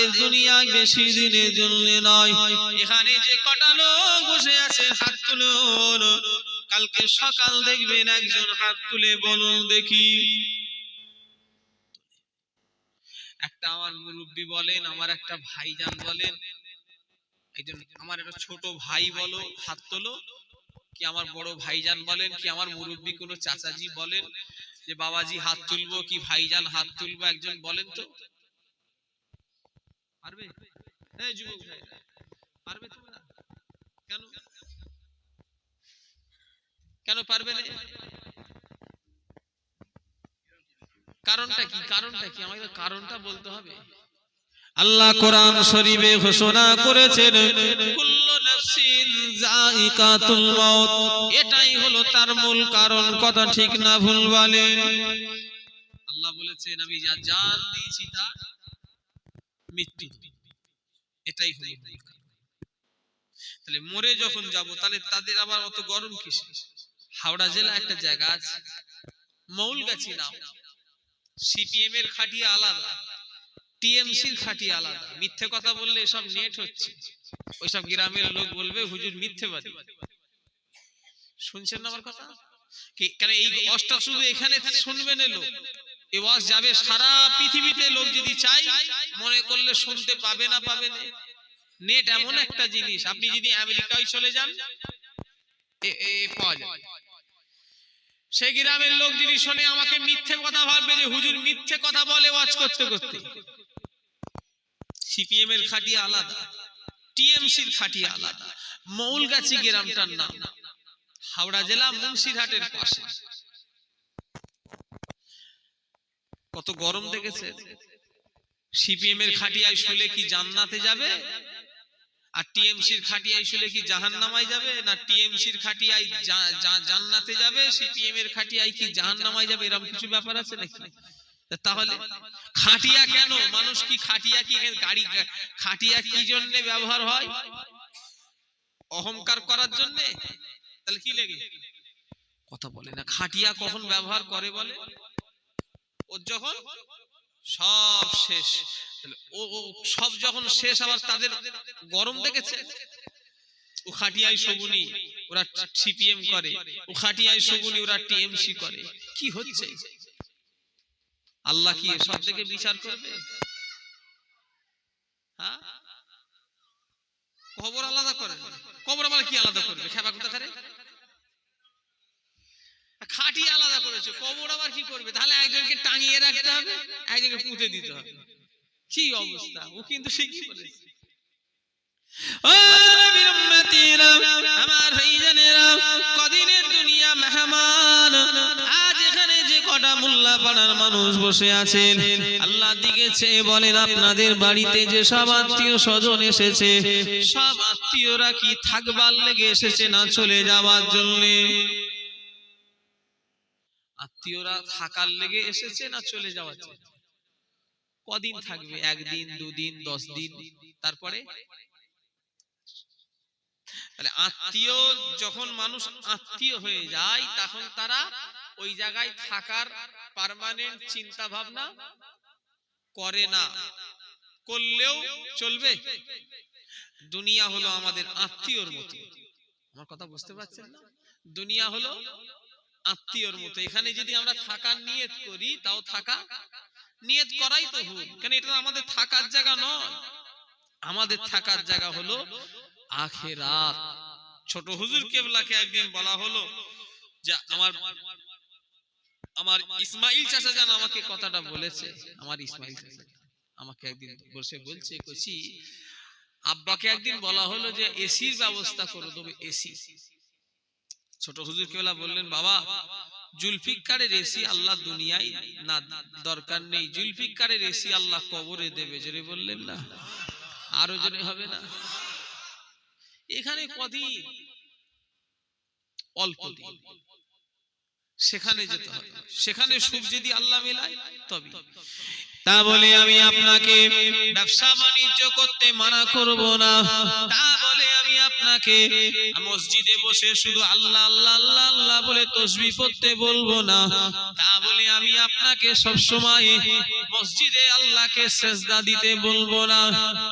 এর দুনিয়া বেশি দিনের জন্য নয়। এখানে যে কটা লোক বসে আছে, হাত তুলুন কালকে সকাল দেখবেন একজন হাত তুলে বলুন দেখি। একটা আমার মুরব্বী বলেন, আমার একটা ভাইজান বলেন, একজন আমার একটা ছোট ভাই বলো, হাত তোলো। কি আমার বড় ভাইজান বলেন, কি আমার মুরব্বী কোনো চাচাজি বলেন যে, বাবাজি, হাত তুলবো কি ভাইজান হাত তুলবো? একজন বলেন তো। পারবে? এই যুবক ভাই পারবে তোমরা কেন? কেন পারবে না? কারণটা কি? কারণটা কি? আমাদের কারণটা বলতে হবে। আল্লাহ কোরআন শরীফে ঘোষণা করেছেন কুল্লু নাফসিন যায়িকাতুল মাউত। এটাই হলো তার মূল কারণ। কথা ঠিক না ভুল বলেন। আল্লাহ বলেছেন আমি যা জান দিয়েছি তা মৃত্যু। এটাই হলো মূল তাহলে মরে যখন যাব, তাহলে তাদের আবার অত গরম কিসে হাওড়া জেলা একটা জায়গা আছে, মৌলগাছি নাম। সিপিএম এর খাটিয়া আলাদা, টিএমসির খাটিয়া আলাদা। মিথ্যে কথা বললে সব নেট হচ্ছে। ওইসব গ্রামের লোক বলবে, হুজুর মিথ্যেবাদী। শুনছেন না আমার কথা? কেন এই ওয়াজটা শুধু এখানে শুনবেন লোক? ওয়াজ যাবে, সারা পৃথিবীতে লোক যদি চাই মনে করলে শুনতে পাবে না পাবে না। নেট এমন একটা জিনিস, আপনি যদি আমেরিকায় চলে যান গ্রামের লোক যদি আমাকে মিথ্যে কথা ভাববে যে হুজুর মিথ্যে কথা বলে ওয়াজ করতে করতে। সিপিএম এর খাটিয়া আলাদা, টিএমসির খাটিয়া আলাদা। মৌলগাছি গ্রামটার নাম। হাওড়া জেলা মুন্সিরহাটের পাশে। কত গরম দেখেছে। সিপিএম এর খাটিয়ায় শুলে কি জান্নাতে যাবে? আর টিএমসির খাটিয়ায় শুলে কি জাহান্নামায় যাবে? না টিএমসির খাটিয়ায় জান্নাতে যাবে? সিপিএম এর খাটিয়ায় কি জাহান্নামায় যাবে? এরকম কিছু ব্যাপার আছে নাকি? তাহলে খাটিয়া কেন? মানুষ কি খাটিয়া কি গাড়ি খাটিয়া কি জন্য ব্যবহার হয়? অহংকার করার জন্য? তাহলে কি লেগে? কথা বলে না। খাটিয়া কখন ব্যবহার করে বলে? ওর যখন সব শেষ ও ও সব যখন শেষ আবার তাদের গরম দেখেছে? ও শগুনি, ওরা সিপিএম করে। ও শগুনি, ওরা টিএমসি করে। কি হচ্ছে? আল্লাহ কি সব থেকে বিচার করবে? হ্যাঁ? কবর আলাদা করে। কবর আবার কি আলাদা করবে? খেপা খাটিয়ে আলাদা করেছে। কবর আবার কি করবে? তাহলে একজনকে টাঙিয়ে রাখতে হবে একজনকে পুঁতে দিতে হবে। কি অবস্থা? ও কিন্তু বলেছে ও আমার ভাইজানেরা, কদিনের দুনিয়া মেহমান। আজ এখানে যে কটা মোল্লা পাড়ার মানুষ বসে আছেন আল্লাহ দিকে চেয়ে বলেন আপনাদের বাড়িতে যে সব আত্মীয় স্বজন এসেছে সব আত্মীয়রা কি থাকবার লেগে এসেছে না চলে যাওয়ার জন্য? আত্মীয়রা থাকার লেগে এসেছে না চলে যাওয়ার কদিন থাকবে? একদিন, দুদিন দশ দিন তারপরে আত্মীয়, যখন মানুষ আত্মীয় হয়ে যায়, তখন তারা ওই জায়গায় থাকার পার্মানেন্ট চিন্তা ভাবনা করে না। করলেও চলবে। দুনিয়া হলো আমাদের আত্মীয়র মতো। আমার কথা বুঝতে পারছেন না? দুনিয়া হলো আত্মীয়র মতো। এখানে যদি আমরা থাকার নিয়ত করি, তাও থাকা। নিয়ত করাই তো ভুল। কেন এটা আমাদের থাকার জায়গা নয়। আমাদের থাকার জায়গা হলো আখেরাত। ছোট হুজুর কেবলাকে একদিন বলা হলো যে, আমার আমার ইসমাইল চাচা জান আমাকে কথাটা বলেছে। আমার ইসমাইল চাচা আমাকে একদিন বসে বলছে, কচি, আব্বাকে একদিন বলা হলো যে, এসির ব্যবস্থা করে দেবে, এসি। ছোট হুজুর কেবলা বললেন, বাবা জুলফিকারের এসি আল্লাহ দুনিয়ায় না দরকার নেই। জুলফিকারের এসি আল্লাহ কবরে দেবে। জোরে বললেন, না, আরও জোরে হবে না। এখানে কদিন? অল্প দিন। সেখানে যেতে হবে। সেখানে সুখ যদি আল্লাহ মেলায় তবে তা বলে আমি আপনাকে ব্যবসা বাণিজ্য করতে মানা করব না। তা বলে আমি আপনাকে মসজিদে বসে শুধু আল্লাহ আল্লাহ আল্লাহ আল্লাহ বলে তসবি পড়তে বলব না। তা বলে আমি আপনাকে সব সময় মসজিদে আল্লাহকে সেজদা দিতে বলব না।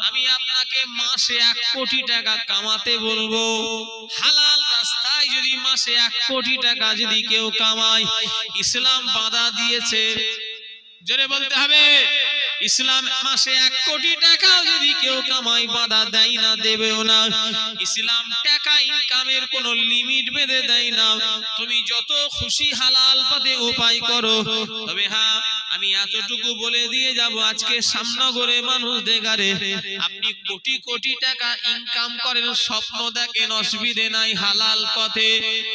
আমি আপনাকে মাসে এক কোটি টাকা কামাতে বলব। হালাল রাস্তায় যদি মাসে এক কোটি টাকা যদি কেউ কামায়, ইসলাম বাধা দিয়েছে। জোরে বলতে হবে, ইসলাম মাসে এক কোটি টাকাও যদি কেউ কামাই বাধা দেয় না, দেবেও না। ইসলাম টাকা ইনকামের কোনো লিমিট বেঁধে দেয় না। তুমি যত খুশি হালাল পথে উপায় করো, তবে হ্যাঁ আমি এতটুকু বলে দিয়ে যাব আজকে সামনগরে মানুষ দেখারে আপনি কোটি কোটি টাকা ইনকাম করেন, স্বপ্ন দেখেন, অসুবিধে নাই, হালাল পথে।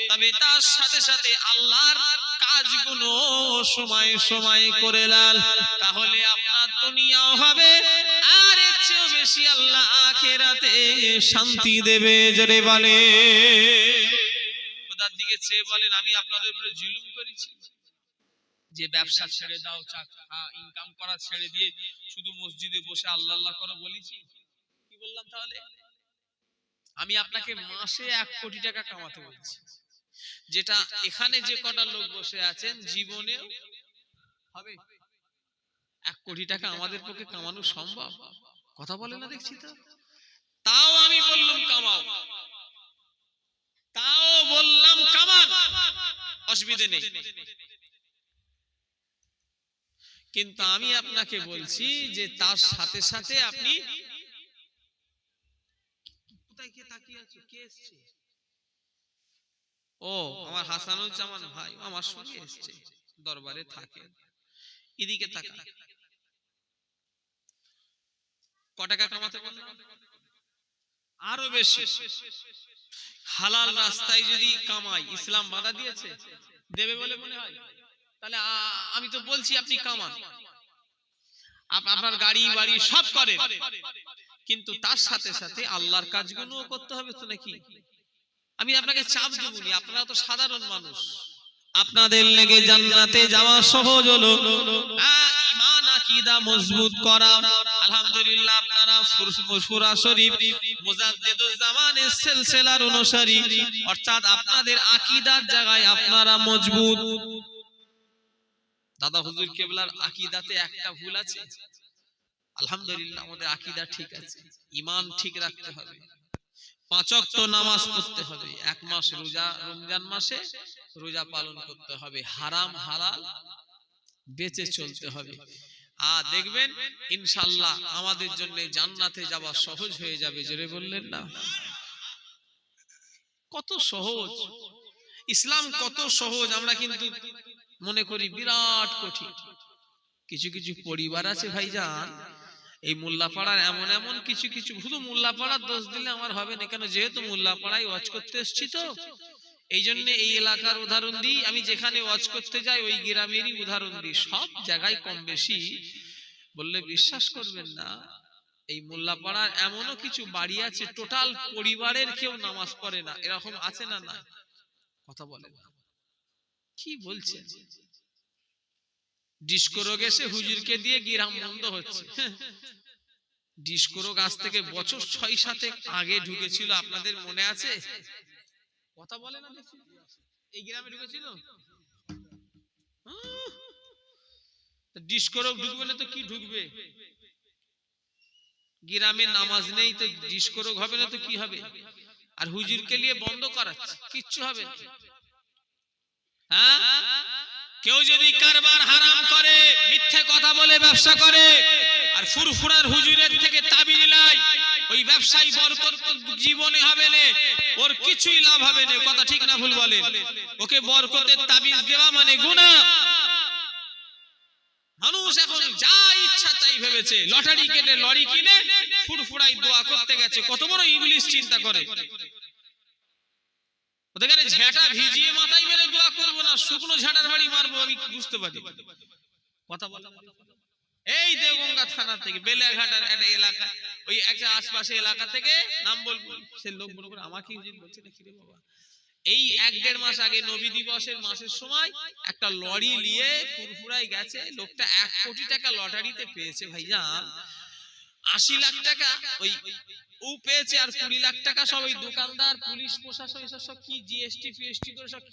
তবে তার সাথে সাথে আল্লাহর কাজগুলো সময় সময় করে লাল। তাহলে আপনার দুনিয়াও হবে, আর বেশি আল্লাহ আখেরাতে শান্তি দেবে, জোরে বলে খোদার দিকে চেয়ে বলেন, আমি আপনাদের উপরে জুলুম করেছি। যে ব্যবসা ছেড়ে দাও ইনকাম করা ছেড়ে দিয়ে শুধু মসজিদে বসে আল্লাহ আল্লাহ করে বলেছি। কি বললাম তাহলে? আমি আপনাকে মাসে এক কোটি টাকা কামাতে বলছি। যেটা এখানে যে কটা লোক বসে আছেন জীবনে হবে। এক কোটি টাকা আমাদের পক্ষে কামানো সম্ভব? কথা বলে না দেখছি তো? তাও আমি বললাম কামাও। তাও বললাম কামান। অসুবিধে নেই। কিন্তু আমি আপনাকে বলছি যে তার সাথে সাথে আপনি ও আমার হাসানুজ্জামান ভাই আমার সঙ্গে এসছে দরবারে থাকে। এদিকে তাকা ক টাকা কামাতে বললাম? আরও বেশি। হালাল রাস্তায় যদি কামাই ইসলাম বাধা দিয়েছে? দেবে বলে মনে হয়? তাহলে আমি তো বলছি আপনি কামান আপনার গাড়ি বাড়ি সব করেন। কিন্তু তার সাথে সাথে আল্লাহর কাজগুলো করতে হবে তো নাকি? আমি আপনাকে চাপ দেবনি আপনারা তো সাধারণ মানুষ। আপনাদের লেগে জান্নাতে যাওয়া সহজ হলো। আকীদা মজবুত করা। আলহামদুলিল্লাহ আপনারা ফুর- শরীফ মুজাদ্দিদুজ জামানের সিলসিলার অনুসারী। অর্থাৎ আপনাদের আকীদার জায়গায় আপনারা মজবুত। দাদা হুজুর কেবলার আকীদাতে একটা ভুল আছে? আলহামদুলিল্লাহ, আমাদের আকীদা ঠিক আছে। ঈমান ঠিক রাখতে হবে। পাঁচ ওয়াক্ত নামাজ পড়তে হবে। এক মাস রোজা, রমজান মাসে রোজা পালন করতে হবে। হারাম, হালাল বেঁচে চলতে হবে। আর দেখবেন ইনশাল্লাহ আমাদের জন্য জান্নাতে যাওয়া সহজ হয়ে যাবে। জোরে বললেন না? কত সহজ। ইসলাম কত সহজ, আমরা কিন্তু মনে করি বিরাট কঠিন। কিছু কিছু পরিবার আছে ভাইজান, এই মোল্লাপাড়ার এমন এমন কিছু কিছু, শুধু মোল্লাপাড়ার দোষ দিলে আমার হবে না, কেন যেহেতু মোল্লাপাড়ায় ওয়াজ করতে এসছি তো এই জন্য এই এলাকার উদাহরণ দিই আমি যেখানে ওয়াজ করতে যাই ওই গ্রামেরই উদাহরণ দিই সব জায়গায় কম বেশি বললে বিশ্বাস করবেন না, এই মোল্লাপাড়ার এমনও কিছু বাড়ি আছে, টোটাল পরিবারের কেউ নামাজ পড়ে না, এরকম আছে না না কথা বলে না। কি বলছেন ডিস্কো রোগ এসে হুজুরকে দিয়ে গিরাম বন্ধ হচ্ছে। ডিস্কো রোগ আজ থেকে বছর ছয় সাতে আগে ঢুকেছিল আপনাদের মনে আছে? কথা বলে না এই গ্রামে ঢুকেছিল? ডিস্কোরোগ ঢুকবে না তো কি ঢুকবে? গ্রামে নামাজ নেই তো ডিস্কোরোগ হবে না তো কি হবে? আর হুজুরকে নিয়ে বন্ধ করাচ্ছে কিচ্ছু হবে না। হ্যাঁ? কেউ যদি কারবার হারাম করে, মিথ্যে কথা বলে ব্যবসা করে, আর ফুরফুরার হুজুরের থেকে তাবিজ লাই ওই ব্যবসায়ী বরকত জীবনে হবে না, ওর কিছুই লাভ হবে না। কথা ঠিক না ভুল বলে ওকে বরকতের তাবিজ দেওয়া মানে গুনাহ। মানুষ এখন যা ইচ্ছা তাই ভেবেছে। লটারি কেটে লরি কিনে ফুরফুরাই দোয়া করতে গেছে। কত বড় ইংলিশ চিন্তা করে। ওদের ঝেঁটা ভিজিয়ে মাথায় মেরে দোয়া করব না শুকনো ঝাঁটার বাড়ি মারবো আমি বুঝতে পারি। কথা বলা। এই দেওগঙ্গা থানা থেকে বেলেঘাটার একটা এলাকা ওই একটা আশপাশে এলাকা থেকে নাম বলব। সে লোক মনে করে আমাকে বলছে না কিরে বাবা। এই এক দেড় মাস আগে নবী দিবসের মাসের সময় একটা লরি নিয়ে ফুরফুরায় গেছে লোকটা এক কোটি টাকা লটারিতে পেয়েছে ভাইজান। আশি লাখ টাকা ওই পেয়েছে আর কুড়ি লাখ টাকা সব ওই দোকানদার, পুলিশ প্রশাসন, এসব সব কি জিএসটি ফিএসটি করে সব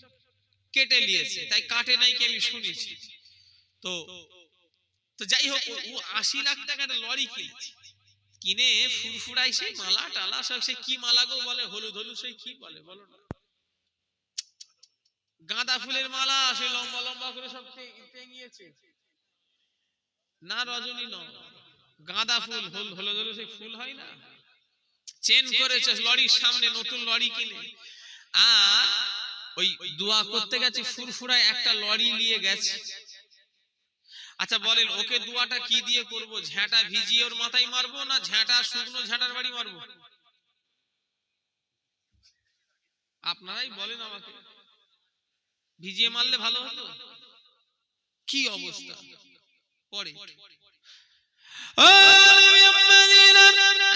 কেটে নিয়েছে। তাই কাটে নাই কি আমি শুনেছি। তো তো যাই হোক, ও আশি লাখ টাকার লরি কিনেছে। কিনে ফুরফুরাই সেই মালা টালা সব, সে কি মালা গো বলে, হলুদ হলুদ সেই কি বলে, বলো না। গাঁদা ফুলের মালা, সে লম্বা লম্বা করে সব টেঙিয়েছে। না রজনী নয় গাঁদা ফুল, হলুদ হলুদ সেই ফুল হয় না। চেন করেছে লরির সামনে নতুন লরি কিনে। আর ওই দোয়া করতে গেছে ফুরফুরায় একটা লরি নিয়ে গেছে। আচ্ছা বলেন ওকে দুয়াটা কি দিয়ে করব? ঝ্যাঁটা ভিজিয়ে ওর মাথায় মারবো না ঝ্যাঁটা শুকনো ঝ্যাঁটার বাড়ি মারবো? আপনারাই বলেন আমাকে। ভিজিয়ে মারলে ভালো হতো? কি অবস্থা? পরে।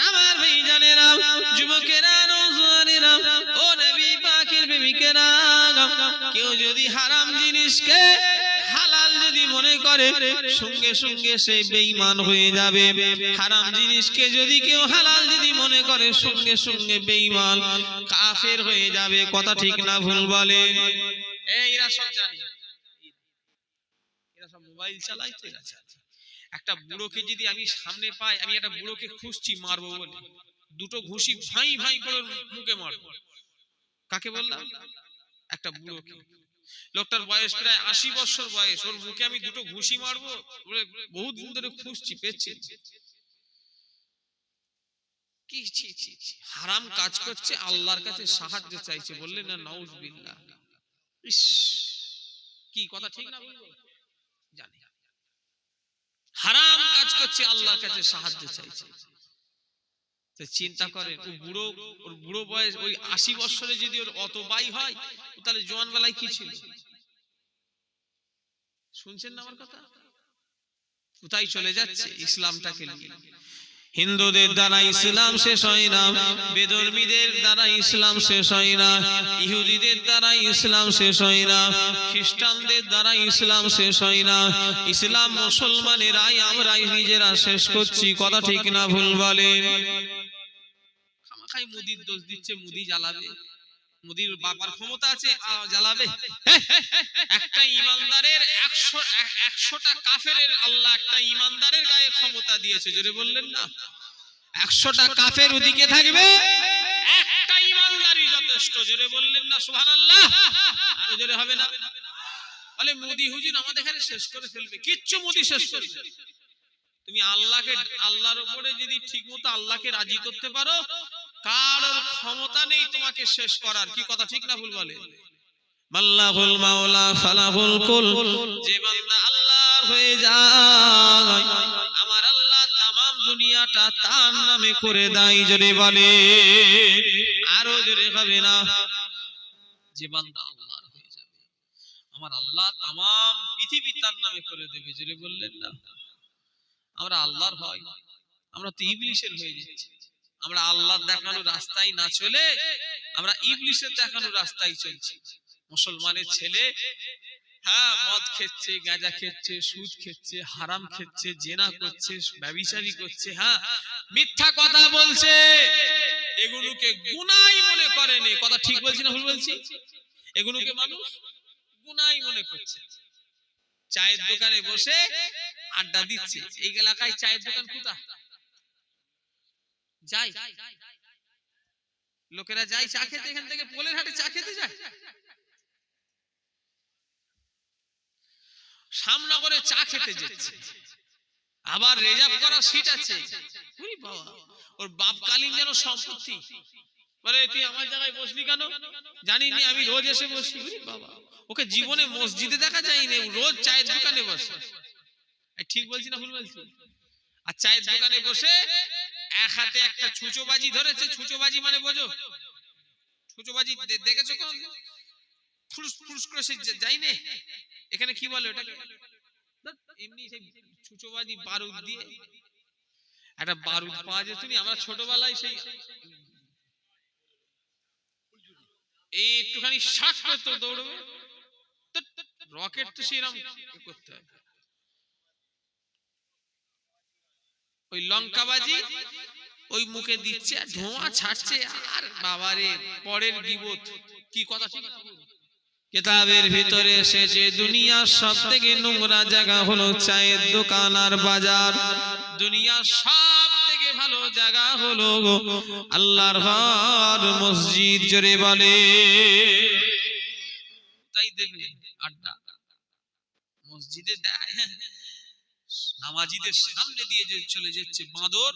আমার ভাইজানেরা, যুবকেরা, নওজোয়ানেরা, ও নবী পাকের প্রেমিকেরা, কেউ যদি হারাম জিনিসকে হালাল যদি মনে করে সঙ্গে সঙ্গে সে বেঈমান হয়ে যাবে। হারাম জিনিসকে যদি কেউ হালাল যদি মনে করে সঙ্গে সঙ্গে বেঈমান কাফের হয়ে যাবে। কথা ঠিক না ভুল বলে। এরা সব জানি। এরা সব মোবাইল চালায় জানে। একটা বুড়োকে যদি আমি সামনে পাই আমি একটা বুড়োকে খুঁজছি মারবো বলে। দুটো ঘুষি ভাই ভাই করে মুখে মারবো। কাকে বললাম? একটা বুড়োকে। লোকটার বয়স প্রায় আশি বছর বয়স। ওর মুখে আমি দুটো ঘুষি মারবো বলে বহুত দিন ধরে খুঁজছি পেয়েছি। কি। হারাম কাজ করছে আল্লাহর কাছে সাহায্য চাইছে বললেন না নাউজ বিল্লাহ ইস কি কথা ঠিক না বলব জানি। হারাম কাজ করছে আল্লাহর কাছে সাহায্য চাইছে। তো চিন্তা করেন ও বুড়ো ওর বুড়ো বয়স ওই আশি বছরে যদি ওর অত বাই হয় তাহলে জোয়ান বেলায় কি ছিল? শুনছেন না আমার কথা? কোথায় চলে যাচ্ছে? ইসলামটাকে নিয়ে। হিন্দুদের দ্বারা ইসলাম শেষ হয় না বেদর্মীদের দ্বারা ইসলাম শেষ হয় না, ইহুদিদের দ্বারা ইসলাম শেষ হয় না, খ্রিস্টানদের দ্বারা ইসলাম শেষ হয় না। ইসলাম মুসলমানেরাই আমরাই নিজেরা শেষ করছি, কথা ঠিক না ভুল বলে। মুদির দোষ দিচ্ছে, মুদি জ্বালাবে। মুদির বাবার ক্ষমতা আছে জ্বালাবে। একটা ইমানদারের একশো একশোটা কাফেরের আল্লাহ একটা ইমানদারের গায়ে ক্ষমতা দিয়েছে জোরে বললেন না? একশোটা কাফের ওদিকে থাকবে একটা ইমানদারই যথেষ্ট জোরে বললেন না সুহান আল্লাহ জোরে হবে না। বলে মোদি হুজুর আমাদের এখানে শেষ করে ফেলবে কিচ্ছু মোদি শেষ করবে না। তুমি আল্লাহকে আল্লাহর উপরে যদি ঠিক মতো আল্লাহকে রাজি করতে পারো কারোর ক্ষমতা নেই তোমাকে শেষ করার। কি কথা ঠিক না ভুল বলে? মাল্লাহুল মাওলা ফালাহুল কুল। যে বান্দা আল্লাহর হয়ে যায় আমার আল্লাহ তামাম দুনিয়াটা তার নামে করে দেয় জোরে বলে আরও জোরে হবে না। যে বান্দা আল্লাহর হয়ে যাবে আমার আল্লাহ তামাম পৃথিবী তার নামে করে দেবে জোরে বললেন না। আমরা আল্লাহর হয় আমরা তো ইবলিশের হয়ে যাচ্ছি। আমরা আল্লাহ দেখানো রাস্তায় না চলে আমরা ইবলিশের দেখানো রাস্তায় চলছি। মুসলমানের ছেলে হ্যাঁ মদ খেচ্ছে, গাঁজা খেচ্ছে, সুদ খেচ্ছে, হারাম খেচ্ছে, জেনা করছে, ব্যবিচারি করছে হ্যাঁ মিথ্যা কথা বলছে। এগুলোকে গুনাই মনে করেনি কথা ঠিক বলছি না ভুল বলছি? এগুলোকে মানুষ গুনাই মনে করছে। চায়ের দোকানে বসে আড্ডা দিচ্ছে। এই এলাকায় চায়ের দোকান কোথা যাই। লোকেরা যায় চা খেতে, এখান থেকে পোলের হাটে চা খেতে যায়। সামনগরে চা খেতে যাচ্ছে আবার রিজার্ভ করা সিট আছে। বাবা, ওর বাপকালীন যেন সম্পত্তি। বলে, তুই আমার জায়গায় বসলি কেন? জানি নি আমি রোজ এসে বসি বাবা, ওকে জীবনে মসজিদে দেখা যায়নি রোজ চায়ের দোকানে বসে। ঠিক বলছি না ভুল বলছি? আর চায়ের দোকানে বসে এক হাতে একটা ছুঁচোবাজি ধরেছে, ছুঁচোবাজি মানে বোঝো? ছুঁচোবাজি দেখেছ কোন ফুরুস ফুরুস করে সে যা- যায়নি? এখানে কি বলে ওটাকে? এমনি সেই ছুঁচোবাজি বারুদ দিয়ে। একটা বারুদ পাওয়া যেত নি আমরা ছোটবেলায় সেই এই একটুখানি শ্বাস করতো দৌড়বে। রকেট তো সেরকম করতে হয় ওই লঙ্কাবাজি ওই মুখে দিচ্ছে আর ধোঁয়া ছাড়ছে আর বাবারে পরের বিপদ কি কথা ঠিক কেতাবের ভিতরে এসেছে দুনিয়ার সব থেকে নোংরা জায়গা হলো চায়ের দোকান আর বাজার। দুনিয়ার সব থেকে ভালো জায়গা হলো আল্লাহর ঘর মসজিদ জোরে বলে। তাই দেবে আড্ডা। মসজিদে দেয়। নামাজিদের সামনে দিয়ে যে চলে যাচ্ছে বাঁদর,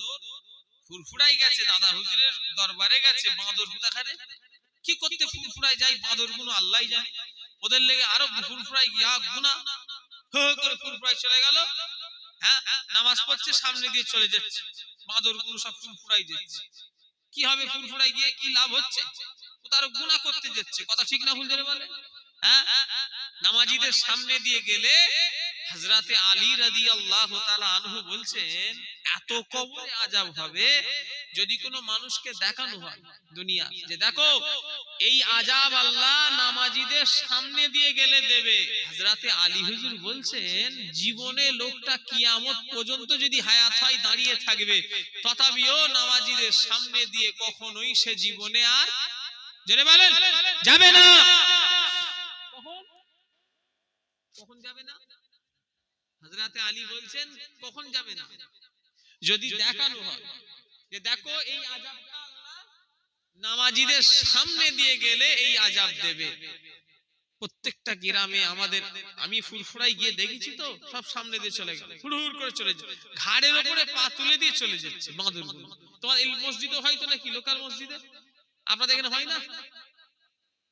ফুরফুরাই গেছে দাদা হুজুরের দরবারে গেছে বাঁদর কোথাখানে কি করতে ফুরফুরাই যায় বাঁদরগুলো আল্লাহ জানে। ওদের লেগে আরও ফুরফুরাই গিয়া গুনা করে ফুরফুরাই চলে গেল। হ্যাঁ নামাজ পড়ছে, সামনে দিয়ে চলে যাচ্ছে। বাঁদরগুলো সব ফুরফুরাই যাচ্ছে। কি হবে ফুরফুরাই গিয়ে? কি লাভ হচ্ছে? ও তার গুনাহ করতে যাচ্ছে। কথা ঠিক না ভুল ধরে বলে? হ্যাঁ নামাজিদের সামনে দিয়ে গেলে হযরতে আলী রাদিয়াল্লাহু তাআলা আনহু বলছেন, এত কবরে আযাব হবে যদি কোনো মানুষকে দেখানো হয় দুনিয়া যে দেখো, এই আযাব আল্লাহ নামাজিদের সামনে দিয়ে গেলে দেবে। হযরতে আলী হুজুর বলছেন, জীবনে লোকটা কিয়ামত পর্যন্ত যদি হায়াত হয়, দাঁড়িয়ে থাকবে। তথাপিও নামাজিদের সামনে দিয়ে কখনোই সে জীবনে আর জেনে বলেন, যাবে না। কখন যাবে না? হযরতে আলী বলছেন কখন যাবে না? যদি দেখানো হয় যে দেখো এই আল্লাহ নামাজিদের সামনে দিয়ে গেলে এই আযাব দেবে। প্রত্যেকটা গ্রামে আমাদের আমি ফুরফুরাই গিয়ে দেখেছি তো সব সামনে দিয়ে চলে গেল হুড় করে চলে যায় ঘাড়ের ওপরে পা তুলে দিয়ে চলে যাচ্ছে। বাঁদর তোমার এই মসজিদে হয়তো নাকি লোকাল মসজিদে? আপনাদের এখানে হয় না?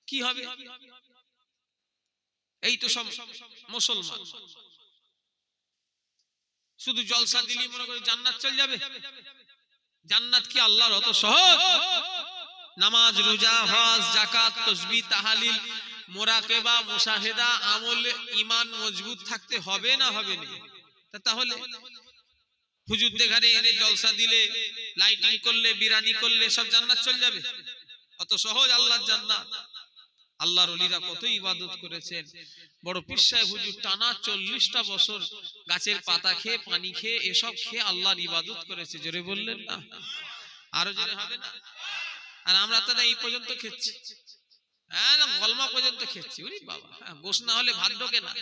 কি হবে? এই তো সব মুসলমান। শুধু জলসা দিলি মনে করে জান্নাত চল যাবে? জান্নাত কি আল্লাহর অত সহজ? নামাজ, রোজা, হজ জাকাত তসবি, তাহালিল মোরাকেবা মুশাহেদা আমল ইমান মজবুত থাকতে হবে না হবে না? তাহলে? হুজুরদের ঘরে এনে জলসা দিলে লাইটিং করলে, বিরানি করলে সব জান্নাত চল যাবে? অত সহজ আল্লাহর জান্নাত। আল্লাহর অলিরা কত ইবাদত করেছেন। বড় পিসায় হুজুর টানা চল্লিশটা বছর গাছের পাতা খেয়ে পানি খেয়ে এসব খেয়ে আল্লাহর ইবাদত করেছে। জোরে বললেন না? আরও জোরে হবে না? আর আমরা তো এই পর্যন্ত খেচ্ছি। হ্যাঁ গলমা পর্যন্ত বাবা হ্যাঁ, গোস না হলে ভাত ঢোকে না।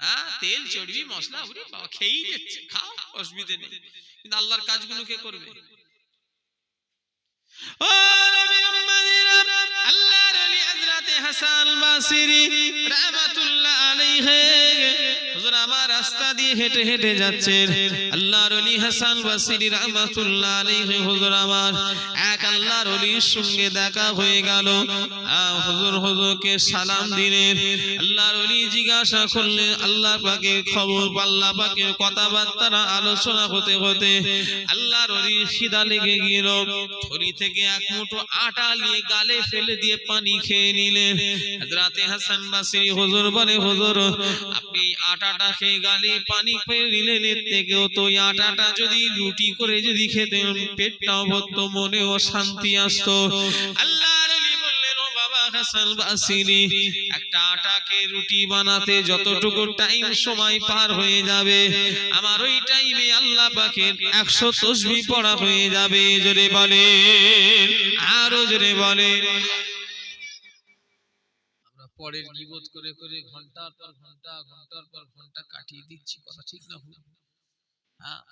হ্যাঁ তেল চর্বি মশলা উরি বাবা খেয়েই যাচ্ছে। খাও অসুবিধে নেই। কিন্তু আল্লাহর কাজগুলো কে করবে? হাসান বাসরি রাহমাতুল্লাহ আলাইহি। হুজুর, আমার রাস্তা দিয়ে হেঁটে হেঁটে যাচ্ছেন। আল্লাহর ওলি হাসান বাসিরি রাহমাতুল্লাহ আলাইহি। হুজুর, আমার আল্লাহর ওলির সঙ্গে দেখা হয়ে গেল। হুজুর হুজুরকে সালাম দিলেন আল্লাহর ওলি জিজ্ঞাসা করলেন আল্লাহ পাকের খবর, আল্লাহ পাকের কথাবার্তা আলোচনা হতে হতে আল্লাহর ওলির খিদা লেগে গেল। থলি থেকে এক মুঠো আটা নিয়ে গালে ফেলে দিয়ে পানি খেয়ে নিলেন রাতে হাসান বাসরি হুজুর বলে, হুজুর, আপনি আটাটা খেয়ে গালে পানি খেয়ে নিলেন, এর থেকেও তো আটাটা যদি রুটি করে যদি খেতেন, পেটটাও ভরতো, মনেও শান্তি আসতো। বললেন, ও বাবা হাসান বাসরি একটা আটাকে রুটি বানাতে যতটুকু টাইম সময় পার হয়ে যাবে, আমার ওই টাইমে আল্লাহ পাকের একশো তসবি পড়া হয়ে যাবে। জোরে বলে আরও জোরে বলে আমরা পরের গিবত করে করে ঘণ্টার পর ঘণ্টা, ঘণ্টার পর ঘণ্টা কাটিয়ে দিচ্ছি, কথা ঠিক না হ্যাঁ?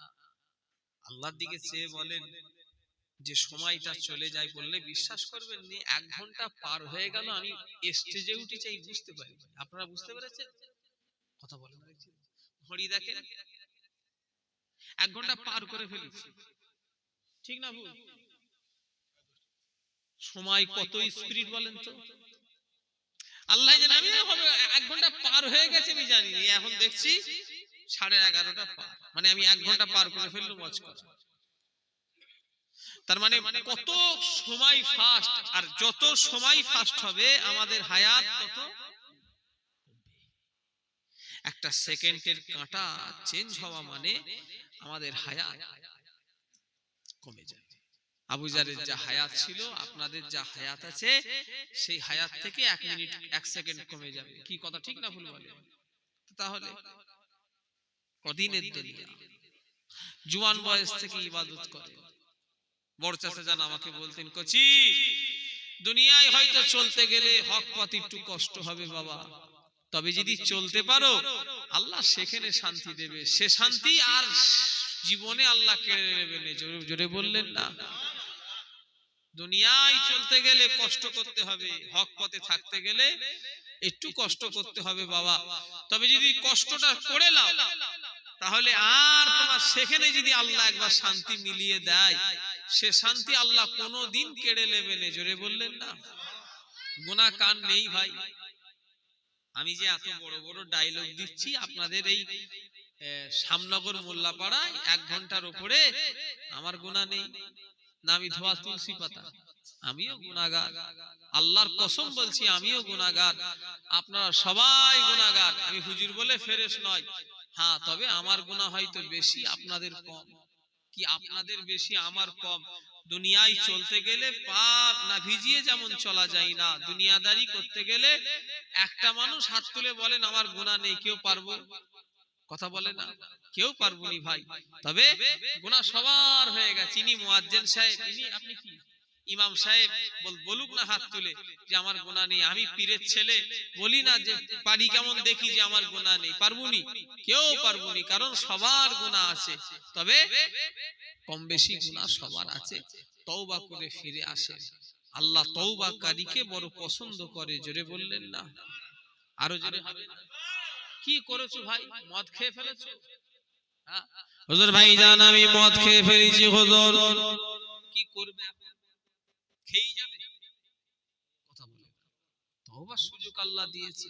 আল্লাহর দিকে চেয়ে বলেন যে সময়টা চলে যায় বললে বিশ্বাস করবেন নি এক ঘণ্টা পার হয়ে গেল, আমি স্টেজে উঠে চাই বুঝতে পারি আপনারা বুঝতে পেরেছেন? কথা বলেন ঘড়ি দেখেন? এক ঘণ্টা পার করে ফেলেছি। ঠিক না ভুল? সময় কত স্পিরিট বলেন তো? আল্লাহ জানে, আমি হবে এক ঘণ্টা পার হয়ে গেছে, আমি জানি এখন দেখছি সাড়ে এগারোটা পার। মানে আমি এক ঘণ্টা পার করে ফেললাম করা তার মানে কত সময় ফাস্ট আর যত সময় ফাস্ট হবে আমাদের হায়াত তত একটা সেকেন্ডের কাঁটা চেঞ্জ হওয়া মানে আমাদের হায়াত কমে যায় আবু জারের যা হায়াত ছিল, আপনাদের যা হায়াত আছে, সেই হায়াত থেকে এক মিনিট, এক সেকেন্ড কমে যাবে। কি কথা ঠিক না ভুল বলে? তাহলে কদিনের দুনিয়া? জুয়ান বয়স থেকে ইবাদত করে। বড় চাচা যান আমাকে বলতেন কচি দুনিয়ায় হয়তো চলতে গেলে হক পথ একটু কষ্ট হবে বাবা। তবে যদি চলতে পারো আল্লাহ সেখানে শান্তি দেবে। সে শান্তি আর জীবনে আল্লাহ কেড়ে নেবে জোরে জোরে বললেন না। দুনিয়ায় চলতে গেলে কষ্ট করতে হবে। হক পথে থাকতে গেলে একটু কষ্ট করতে হবে বাবা। তবে যদি কষ্টটা করে নাও তাহলে আর তোমার সেখানে যদি আল্লাহ একবার শান্তি মিলিয়ে দেয় সে শান্তি আল্লাহ কোনো দিন কেড়ে নেবে না। জোরে বললেন না? গুণা কান নেই ভাই। আমি যে এত বড় বড় ডায়লগ দিচ্ছি আপনাদের এই শ্যামনগর মোল্লাপাড়ায় এক ঘণ্টার উপরে আমার গুণা নেই। না আমি ধোয়া তুলসী পাতা। আমিও গুণাগার। আল্লাহর কসম বলছি আমিও গুণাগার। আপনারা সবাই গুণাগার। আমি হুজুর বলে ফেরেশ নয়। হ্যাঁ তবে আমার গুণা হয়তো বেশি আপনাদের কম। কি আপনাদের বেশি আমার কম? দুনিয়ায় চলতে গেলে পাপ না ভিজিয়ে যেমন চলা যায় না দুনিয়াদারি করতে গেলে একটা মানুষ হাত তুলে বলেন আমার গুণা নেই কেউ পারব? কথা বলে না। কেউ পারবনি ভাই। তবে গুণা সবার হয়ে গেছে। ইনি মোয়াজ্জেন সাহেব ইনি আপনি কি? ইমাম সাহেব বল- বলুক না হাত তুলে যে আমার গুণা নেই। আমি পীরের ছেলে। বলি না যে পারি কেমন দেখি যে আমার গুণা নেই। পারবুনি? কেউ পারবুনি। কারণ সবার গুণা আছে। তবে কম বেশি গুণা সবার আছে। তওবা করে ফিরে আসে। আল্লাহ তওবাকারীকে বড় পছন্দ করে। জোরে বললেন না। আরও জোরে হবে? কি করেছ ভাই? মদ খেয়ে ফেলেছো? হ্যাঁ? হুজুর ভাই জান আমি মদ খেয়ে ফেলেছি হুজুর। কি করবে? যাবে? কথা বলে সুযোগ আল্লাহ দিয়েছে।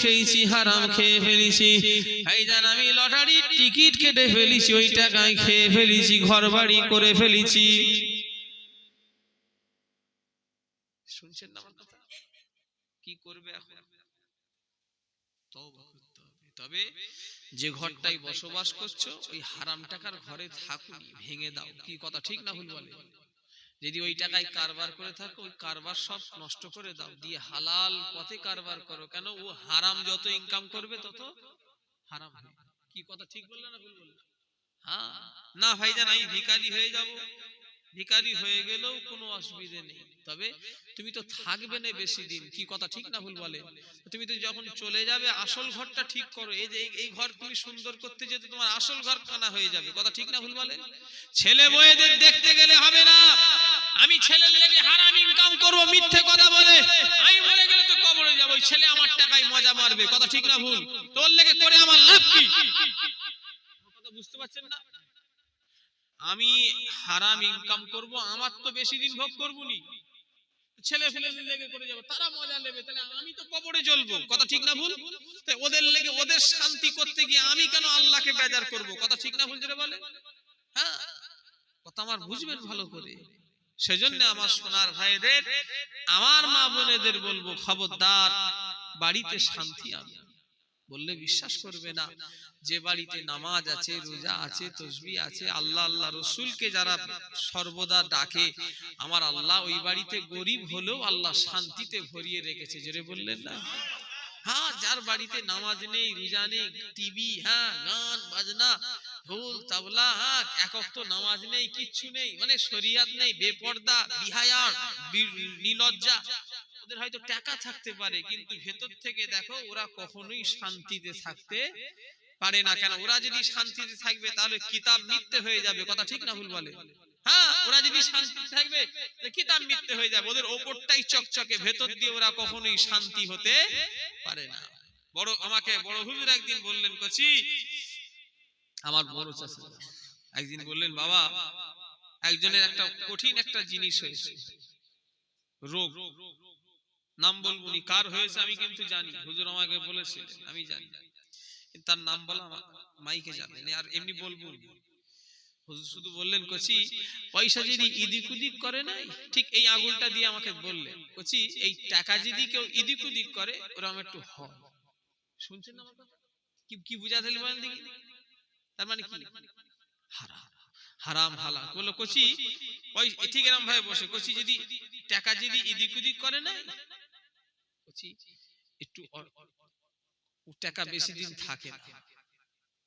খেয়েছি, হারাম খেয়ে ফেলেছি। আমি লটারির টিকিট কেটে ফেলেছি, ওই টাকায় খেয়ে ফেলেছি ঘর বাড়ি করে ফেলেছি। কি করবে তবে যে ঘরটাই বসবাস করছ ওই হারাম টাকার ঘরে থাকুনি ভেঙে দাও। কি কথা ঠিক না ভুল বলে? যদি ওই টাকায় কারবার করে থাকো ওই কারবার সব নষ্ট করে দাও। দিয়ে হালাল পথে কারবার করো। কেন? ও হারাম যত ইনকাম করবে তত হারাম কি কথা ঠিক বললে না ভুল বললে? হ্যাঁ। না ভাইজান আমি ভিখারি হয়ে যাব। ভিখারি হয়ে গেলেও কোনো অসুবিধে নেই। তবে তুমি তো থাকবে না বেশি দিন। কি কথা ঠিক না ভুল বলে? তুমি তো যখন চলে যাবে, আসল ঘরটা ঠিক করো। এই যে এই ঘর তুমি সুন্দর করতে যেতে তোমার আসল ঘর কানা হয়ে যাবে। কথা ঠিক না ভুল বলে? ছেলে বয়েদের দেখতে গেলে হবে না। আমি ছেলের লেগে হারাম ইনকাম করব মিথ্যে কথা বলে। আমি মরে গেলে তো কবরে যাব। ওই ছেলে আমার টাকায় মজা মারবে। কথা ঠিক না ভুল? তোর লেগে করে আমার লাভ কি? কথা বুঝতে পারছেন না? আমি হারাম ইনকাম করব, আমার তো বেশি দিন ভোগ করব নি ছেলে ফেলে লেগে করে যাব, তারা মজা নেবে, তাহলে আমি তো কবরে জ্বলবো, কথা ঠিক না ভুল? ওদের লেগে ওদের শান্তি করতে গিয়ে আমি কেন আল্লাহকে বেজার করব, কথা ঠিক না ভুল যেটা বলে? হ্যাঁ কথা আমার বুঝবেন ভালো করে। সেজন্য আমার সোনার ভাইদের, আমার মা বোনেদের বলব, খবরদার, বাড়িতে শান্তি আনো। বললে বিশ্বাস করবে না। যে বাড়িতে নামাজ আছে রোজা আছে তসবি আছে আল্লাহ আল্লাহ রসুলকে যারা সর্বদা ডাকে আমার আল্লাহ ওই বাড়িতে গরিব হলেও আল্লাহ শান্তিতে ভরিয়ে রেখেছে। জোরে বললেন না? হ্যাঁ যার বাড়িতে নামাজ নেই রোজা নেই টিভি হ্যাঁ গান বাজনা ঢোল তাবলা হ্যাঁ একক তো নামাজ নেই কিচ্ছু নেই মানে শরিয়াত নেই বেপর্দা বিহায়ার নিলজ্জা ওদের হয়তো টাকা থাকতে পারে, কিন্তু ভেতর থেকে দেখো ওরা কখনোই শান্তিতে থাকতে পারে না। কেন? ওরা যদি শান্তিতে থাকবে, তাহলে কিতাব মিথ্যে হয়ে যাবে। কথা ঠিক না ভুল বলে? হ্যাঁ ওরা যদি থাকবে কিতাব মিথ্যে হয়ে যাবে। ওদের ওপরটাই চকচকে। ভেতর দিয়ে ওরা কখনোই শান্তি হতে পারে না। বড়, আমাকে বড় হুজুর একদিন বললেন, কচি, আমার বড় একদিন বললেন, বাবা, একজনের একটা কঠিন একটা জিনিস হয়েছে। রোগ। নাম বলব নি। কার হয়েছে আমি কিন্তু জানি। হুজুর আমাকে বলেছে আমি জানি। তার নাম বলা মাইকে জানেন আর এমনি বলব। হুজুর শুধু বললেন কচি পয়সা যদি ইদিক উদিক করে নাই ঠিক এই আঙুলটা দিয়ে আমাকে বললেন। কচি এই টাকা যদি কেউ ইদিক উদিক করে ওরকম একটু হয়। শুনছেন না কি কি বুঝাতে বলেন দেখি। তার মানে কি? হারাম। হারাম বলল কচি ঠিক ভাবে বসে। কচি যদি টাকা যদি ইদিক উদিক করে না একটু টাকা বেশি দিন থাকে না।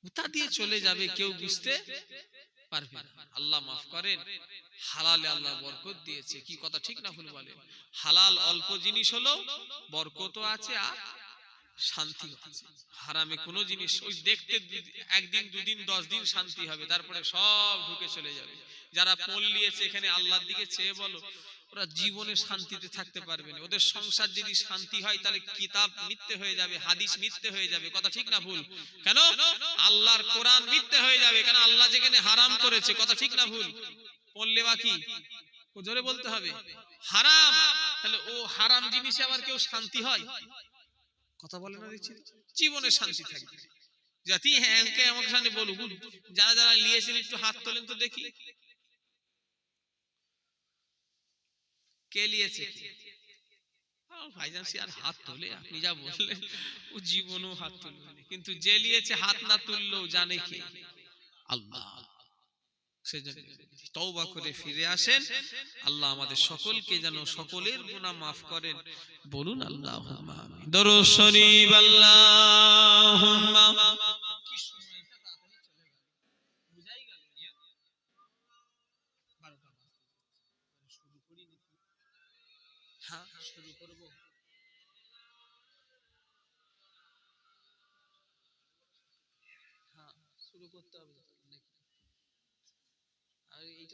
উতা দিয়ে চলে যাবে কেউ বুঝতে পারবে না। আল্লাহ মাফ করেন হালালে আল্লাহ বরকত দিয়েছে। কি কথা ঠিক না ভুল বলে? হালাল অল্প জিনিস হলো বরকতও আছে আর শান্তি আছে। হারামে কোনো জিনিস ওই দেখতে একদিন দুদিন দশ দিন শান্তি হবে। তারপরে সব ঢুকে চলে যাবে। যারা পোল নিয়েছে এখানে আল্লাহর দিকে চেয়ে বলো ওরা জীবনে শান্তিতে থাকতে পারবে না। ওদের সংসার যদি শান্তি হয়, তাহলে কিতাব মিথ্যে হয়ে যাবে, হাদিস মিথ্যে হয়ে যাবে। কথা ঠিক না ভুল? কেন? আল্লাহর কোরআন মিথ্যে হয়ে যাবে। কেন আল্লাহ যেখানে হারাম করেছে? কথা ঠিক না ভুল? পড়লে বাকি জোরে বলতে হবে। হারাম? তাহলে ও হারাম জিনিসে আবার কেউ শান্তি হয়? কথা বলে না দেখছি জীবনে শান্তি থাকবে। জাতি হ্যাঁ কে আমাকে সামনে বলুক যারা যারা নিয়েছেন একটু হাত তোলেন তো দেখি। কে নিয়েছে ভাইজান সে আর হাত তোলে, আপনি যা বললেন, ও জীবনও হাত তুলবে কিন্তু যে নিয়েছে হাত না তুললেও জানে কি? আল্লাহ। তওবা করে ফিরে আসেন। আল্লাহ আমাদের সকলকে যেন সকলের গুনাহ মাফ করেন। বলুন আল্লাহ দরুদ শরীফ, আল্লাহুম্মা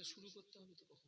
শুরু করতে হবে তো কখন?